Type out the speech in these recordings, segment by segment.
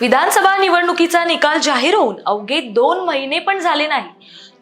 विधानसभा निवडणुकीचा निकाल जाहीर होऊन अवघे दोन महिने पण झाले नाही.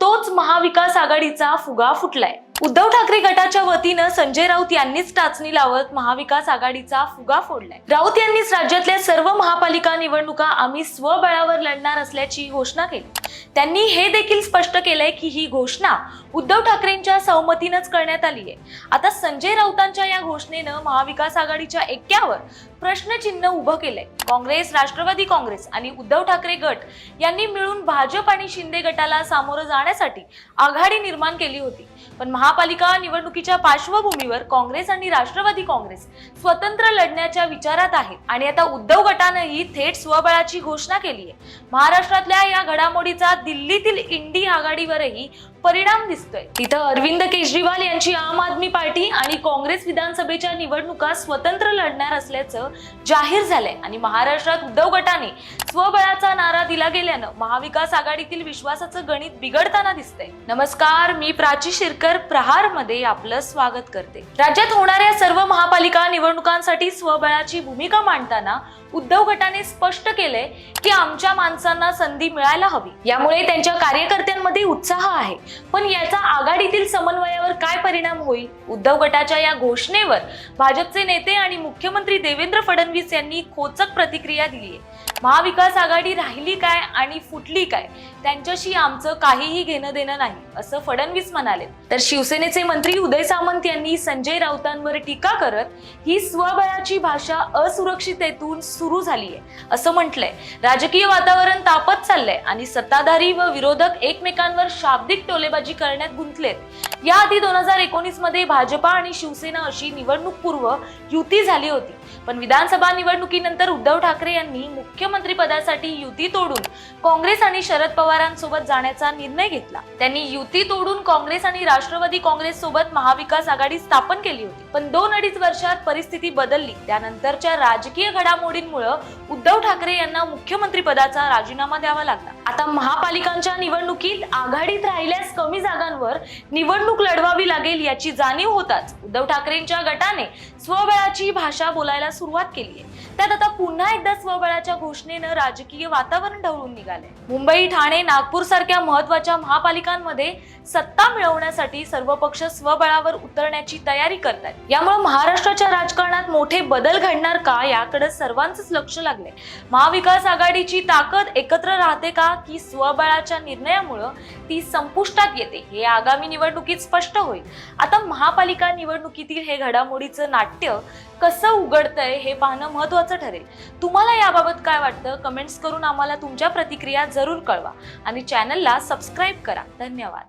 तोच महाविकास आघाडीचा फुगा फुटलाय. उद्धव ठाकरे गटाच्या वतीनं संजय राऊत यांनीच टाचणी लावत महाविकास आघाडीचा फुगा फोडलाय. राऊत यांनीच राज्यातल्या सर्व महापालिका निवडणुका आम्ही स्वबळावर लढणार असल्याची घोषणा केली. त्यांनी हे देखील स्पष्ट केलंय की ही घोषणा उद्धव ठाकरेंच्या सहमतीनंच करण्यात आली आहे. आता संजय राऊतांच्या या घोषणेनं महाविकास आघाडीच्या एक्क्यावर प्रश्नचिन्ह उभं केलंय. काँग्रेस राष्ट्रवादी काँग्रेस आणि उद्धव ठाकरे गट यांनी मिळून भाजप आणि शिंदे गटाला सामोरं करण्यासाठी आघाडी निर्माण केली होती. पण महापालिका निवडणुकीच्या पार्श्वभूमीवर काँग्रेस आणि राष्ट्रवादी काँग्रेस स्वतंत्र लढण्याच्या विचारात आहे आणि आता उद्धव गटानंही थेट स्वबळाची घोषणा केली आहे. महाराष्ट्रातल्या या घडामोडीचा दिल्लीतील इंडी आघाडीवरही परिणाम दिसतोय. तिथं अरविंद केजरीवाल यांची आम आदमी पार्टी आणि काँग्रेस विधानसभेच्या निवडणुका स्वतंत्र लढणार असल्याचं जाहीर झालंय. आणि महाराष्ट्रात उद्धव गटाने स्वबळाचा नारा दिला गेल्यानं महाविकास आघाडीतील विश्वासाचं गणित बिघडताना दिसतंय. नमस्कार मी प्राची शिरकर प्रहारमध्ये आपलं स्वागत करते. राज्यात होणाऱ्या सर्व महापालिका निवडणुकांसाठी स्वबळाची भूमिका मांडताना उद्धव गटाने स्पष्ट केले की आमच्या माणसांना संधी मिळायला हवी. यामुळे त्यांच्या कार्यकर्त्यांमध्ये उत्साह आहे. पण याचा आघाडीतील समन्वयावर काय परिणाम होईल? उद्धव गटाच्या या घोषणेवर भाजपचे नेते आणि मुख्यमंत्री देवेंद्र फडणवीस यांनी खोचक प्रतिक्रिया दिली आहे. महाविकास आघाडी राहिली काय आणि फुटली काय? त्यांच्याशी आमचं काहीही घेणं देणं नाही असं फडणवीस म्हणाले. तर शिवसेनेचे मंत्री उदय सामंत यांनी संजय राऊतांवर टीका करत ही स्वबळाची भाषा असुरक्षिततेतून सुरू झाली आहे असं म्हटलंय. राजकीय वातावरण तापत चाललंय आणि सत्ताधारी व विरोधक एकमेकांवर शाब्दिक टोलेबाजी करण्यात गुंतलेत. याआधी दोन हजार एकोणीसमध्ये भाजपा आणि शिवसेना अशी निवडणूक पूर्व युती झाली होती. पण विधानसभा निवडणुकीनंतर उद्धव ठाकरे यांनी मुख्यमंत्री पदासाठी युती तोडून काँग्रेस आणि शरद पवारांसोबत जाण्याचा निर्णय घेतला. त्यांनी युती तोडून काँग्रेस आणि राष्ट्रवादी काँग्रेस सोबत महाविकास आघाडी स्थापन केली होती. पण दोन अडीच वर्षात परिस्थिती बदलली. त्यानंतरच्या राजकीय घडामोडींमुळे उद्धव ठाकरे यांना मुख्यमंत्री पदाचा राजीनामा द्यावा लागला. आता महापालिकांच्या निवडणुकीत आघाडीत राहिल्यास कमी जागांवर निवडणूक लढवावी लागेल याची जाणीव होताच. उद्धव ठाकरेंच्या गटाने स्वबळाची भाषा बोलायला सुरुवात केली आहे. त्यात आता पुन्हा एकदा स्वबळाच्या घोषणेनं राजकीय वातावरण ढवळून निघाले मुंबई ठाणे नागपूर सारख्या महत्त्वाच्या महापालिकांमध्ये सत्ता मिळवण्यासाठी सर्व पक्ष स्वबळावर उतरण्याची तयारी करतात यामुळे महाराष्ट्राच्या मोठे बदल घडणार का याकडे सर्वांचंच लक्ष लागले. महाविकास आघाडीची ताकद एकत्र राहते का? की स्वबळाच्या निर्णयामुळं ती संपुष्टात येते? हे आगामी निवडणुकीत स्पष्ट होईल. आता महापालिका निवडणुकीतील हे घडामोडीचं नाट्य कसं उघडतंय हे पाहणं महत्वाचं ठरेल. तुम्हाला याबाबत काय वाटतं? कमेंट्स करून आम्हाला तुमच्या प्रतिक्रिया जरूर कळवा. आणि चॅनलला सबस्क्राईब करा. धन्यवाद.